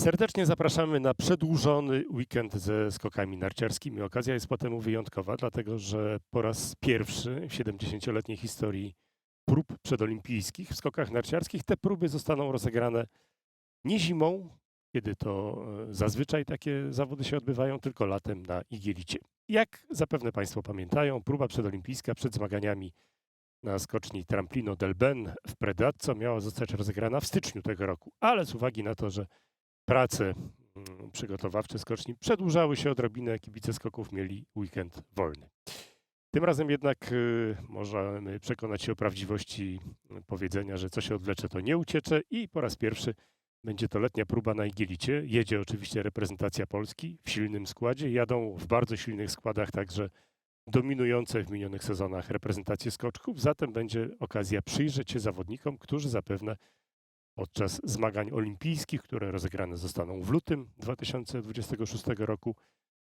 Serdecznie zapraszamy na przedłużony weekend ze skokami narciarskimi. Okazja jest potem wyjątkowa, dlatego że po raz pierwszy w 70-letniej historii prób przedolimpijskich w skokach narciarskich te próby zostaną rozegrane nie zimą, kiedy to e, zazwyczaj takie zawody się odbywają, tylko latem na Igielicie. Jak zapewne Państwo pamiętają, próba przedolimpijska przed zmaganiami na skoczni Tramplino del Ben w Predazzo miała zostać rozegrana w styczniu tego roku, ale z uwagi na to, że prace mm, przygotowawcze skoczni przedłużały się odrobinę, kibice skoków mieli weekend wolny. Tym razem jednak y, możemy przekonać się o prawdziwości y, powiedzenia, że co się odwlecze, to nie uciecze i po raz pierwszy będzie to letnia próba na Igielicie. Jedzie oczywiście reprezentacja Polski w silnym składzie. Jadą w bardzo silnych składach także dominujące w minionych sezonach reprezentacje skoczków. Zatem będzie okazja przyjrzeć się zawodnikom, którzy zapewne podczas zmagań olimpijskich, które rozegrane zostaną w lutym 2026 roku,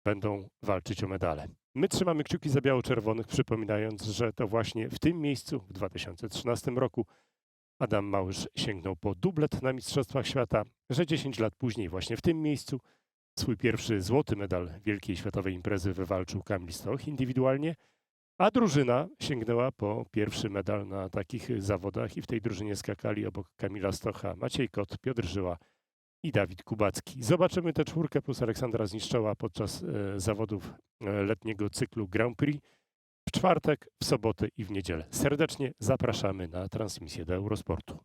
będą walczyć o medale. My trzymamy kciuki za biało-czerwonych, przypominając, że to właśnie w tym miejscu w 2013 roku Adam Małysz sięgnął po dublet na Mistrzostwach Świata, że 10 lat później właśnie w tym miejscu swój pierwszy złoty medal Wielkiej Światowej Imprezy wywalczył Kamil Stoch indywidualnie, a drużyna sięgnęła po pierwszy medal na takich zawodach i w tej drużynie skakali obok Kamila Stocha Maciej Kot, Piotr Żyła i Dawid Kubacki. Zobaczymy tę czwórkę plus Aleksandra Zniszczoła podczas e, zawodów e, letniego cyklu Grand Prix w czwartek, w sobotę i w niedzielę. Serdecznie zapraszamy na transmisję do Eurosportu.